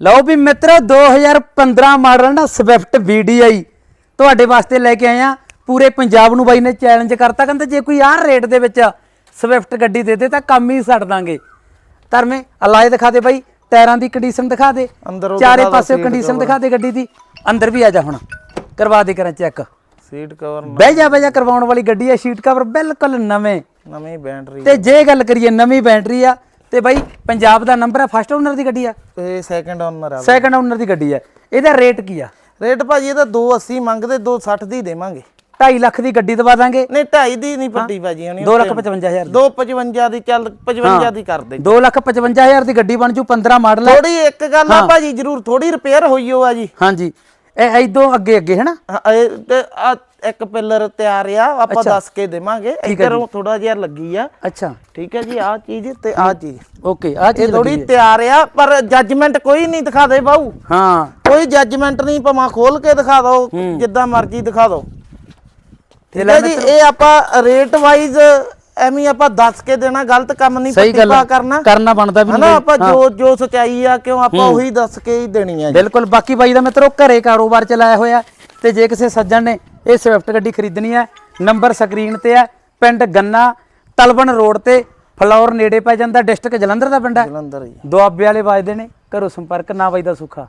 ਲਓ ਵੀ ਮਿੱਤਰੋ 2015 ਮਾਡਲ ਨਾ ਸਵਿਫਟ VDI ਤੁਹਾਡੇ ਵਾਸਤੇ ਲੈ ਕੇ ਆਏ ਆ ਪੂਰੇ ਪੰਜਾਬ ਨੂੰ ਬਾਈ ਨੇ ਚੈਲੰਜ ਕਰਤਾ। ਕਹਿੰਦੇ ਜੇ ਕੋਈ ਆਹ ਰੇਟ ਦੇ ਵਿੱਚ ਸਵਿਫਟ ਗੱਡੀ ਦੇ ਦੇ ਤਾਂ ਕੰਮ ਹੀ ਛੱਡ ਦਾਂਗੇ। ਧਰਮੇ ਅਲਾਏ ਦਿਖਾ ਦੇ ਬਾਈ। ਟਾਇਰਾਂ ਦੀ ਕੰਡੀਸ਼ਨ ਦਿਖਾ ਦੇ। ਅੰਦਰੋਂ ਚਾਰੇ ਪਾਸੇ ਕੰਡੀਸ਼ਨ ਦਿਖਾ ਦੇ ਗੱਡੀ ਦੀ। ਅੰਦਰ ਵੀ ਆ ਜਾ ਹੁਣ। ਕਰਵਾ ਦੇ ਕਰਾਂ ਚੈੱਕ ਸੀਟ ਕਵਰ ਬਹਿ ਜਾ ਬਹਿ ਜਾ ਕਰਵਾਉਣ ਵਾਲੀ ਗੱਡੀ ਹੈ ਸ਼ੀਟ ਕਵਰ ਬਿਲਕੁਲ ਨਵੇਂ। ਨਵੀਂ ਬੈਟਰੀ ਤੇ ਜੇ ਗੱਲ ਕਰੀਏ ਨਵੀਂ ਬੈਟਰੀ ਆ ਤੇ ਬਾਈ ਪੰਜਾਬ ਦਾ ਨੰਬਰ ਹੈ ਫਸਟ ਓਨਰ ਦੀ ਗੱਡੀ ਆ। ਇਹ ਸੈਕੰਡ ਓਨਰ ਆ ਸੈਕੰਡ ਓਨਰ ਦੀ ਗੱਡੀ ਆ। ਇਹਦਾ ਰੇਟ ਕੀ ਆ? ਰੇਟ ਭਾਜੀ ਇਹਦਾ 280 ਮੰਗਦੇ 260 ਦੀ ਦੇਵਾਂਗੇ। 2.5 ਲੱਖ ਦੀ ਗੱਡੀ ਦਵਾ ਦਾਂਗੇ। ਨਹੀਂ 2.5 ਦੀ ਨਹੀਂ ਪੱਟੀ ਭਾਜੀ ਹੁਣੀ 2 ਲੱਖ 55000 ਦੀ। 255 ਦੀ ਚੱਲ 55 ਦੀ ਕਰ ਦੇ। 2 ਲੱਖ 55000 ਦੀ ਗੱਡੀ ਬਣ ਜੂ 15 ਮਾਡਲ ਥੋੜੀ ਇੱਕ ਗੱਲ ਆ ਭਾਜੀ ਜ਼ਰੂਰ ਥੋੜੀ ਰਿਪੇਅਰ ਹੋਈ ਹੋ ਆ ਜੀ। ਹਾਂਜੀ। ਇਹ ਇਦੋਂ ਅੱਗੇ ਅੱਗੇ ਹੈਨਾ? ਹਾਂ, ਇਹ ਤੇ ਆ ਇੱਕ ਪਿੱਲਰ ਤਿਆਰ ਆ ਆਪਾਂ ਦੱਸ ਕੇ ਦੇਵਾਂਗੇ। ਇੱਧਰੋਂ ਥੋੜਾ ਜਿਹਾ ਲੱਗੀ ਆ। ਅੱਛਾ। ਠੀਕ ਹੈ ਜੀ ਆ ਚੀਜ਼ ਤੇ ਆ ਚੀਜ਼। ਓਕੇ ਆ ਇਹ ਚੀਜ਼ ਥੋੜੀ ਤਿਆਰ ਆ ਪਰ ਜੱਜਮੈਂਟ ਕੋਈ ਨਹੀਂ ਦਿਖਾ ਦੇ ਬਾਊ। ਹਾਂ। ਕੋਈ ਜੱਜਮੈਂਟ ਨਹੀਂ ਭਾਵੇਂ ਖੋਲ ਕੇ ਦਿਖਾ ਦਿਓ ਜਿੱਦਾਂ ਮਰਜ਼ੀ ਦਿਖਾ ਦਿਓ ਠੀਕ ਹੈ ਜੀ ਇਹ ਆਪਾਂ ਰੇਟ ਵਾਈਜ਼ ਐਵੇਂ ਆਪਾਂ ਦੱਸ ਕੇ ਦੇਣਾ ਗਲਤ ਕੰਮ ਨਹੀਂ ਆ। ਕਰਨਾ। ਕਰਨਾ ਬਣਦਾ ਵੀ ਹਨਾ ਨਹੀਂ ਆਪਾਂ ਜੋ ਜੋ ਸਚਾਈ ਆ ਕਿਉਂ ਆਪਾਂ ਉਹੀ ਦੱਸ ਕੇ ਹੀ ਦੇਣੀ ਆ ਬਿਲਕੁਲ ਬਾਕੀ ਬਾਈ ਦਾ ਮਿੱਤਰੋ ਘਰੇ ਕਾਰੋਬਾਰ ਚਲਾਇਆ ਹੋਇਆ ਤੇ ਜੇ ਕਿਸੇ ਸੱਜਣ ਨੇ ਇਹ ਸਵਿਫਟ ਗੱਡੀ ਖਰੀਦਣੀ ਹੈ ਨੰਬਰ ਸਕਰੀਨ ਤੇ ਹੈ ਪਿੰਡ ਗੰਨਾ ਤਲਵਣ ਰੋਡ ਤੇ ਫਲੌਰ ਨੇੜੇ ਪੈ ਜਾਂਦਾ ਡਿਸਟ੍ਰਿਕਟ ਜਲੰਧਰ ਦਾ ਪਿੰਡ ਹੈ ਜਲੰਧਰ ਜੀ ਦੁਆਬੇ ਵਾਲੇ ਵੱਜਦੇ ਨੇ ਕਰੋ ਸੰਪਰਕ ਨਾ ਬਾਈ ਦਾ ਸੁੱਖਾ।